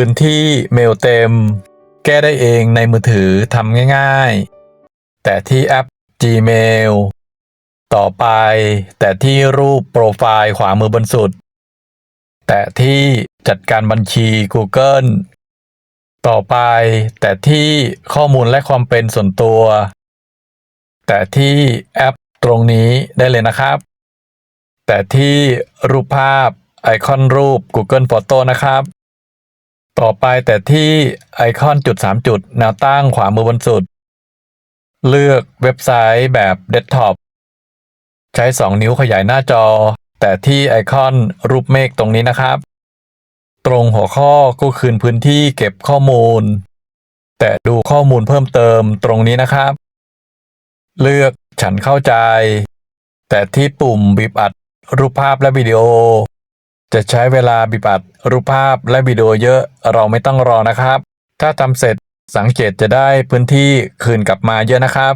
พื้นที่เมลเต็ม แก้ได้เองในมือถือทำง่ายๆ แต่ที่แอป Gmail ต่อไป แต่ที่รูปโปรไฟล์ขวามือบนสุด แต่ที่จัดการบัญชี Google ต่อไป แต่ที่ข้อมูลและความเป็นส่วนตัว แต่ที่แอปตรงนี้ได้เลยนะครับ แต่ที่รูปภาพไอคอนรูป Google Photo นะครับ ต่อไปแต่ที่ไอคอนจุด 3 จุดแนวตั้งขวามือบนสุด เลือกเว็บไซต์แบบเดสก์ท็อปใช้ 2 นิ้วขยายหน้าจอ แต่ที่ไอคอนรูปเมฆตรงนี้นะครับ ตรงหัวข้อก็คืนพื้นที่เก็บข้อมูล แต่ดูข้อมูลเพิ่มเติมตรงนี้นะครับ เลือกฉันเข้าใจ แต่ที่ปุ่มบีบอัดรูปภาพและวิดีโอ จะใช้เวลาบีบัดรูปภาพและวิดีโอเยอะเราไม่ต้องรอนะครับ ถ้าทำเสร็จสังเกตจะได้พื้นที่คืนกลับมาเยอะนะครับ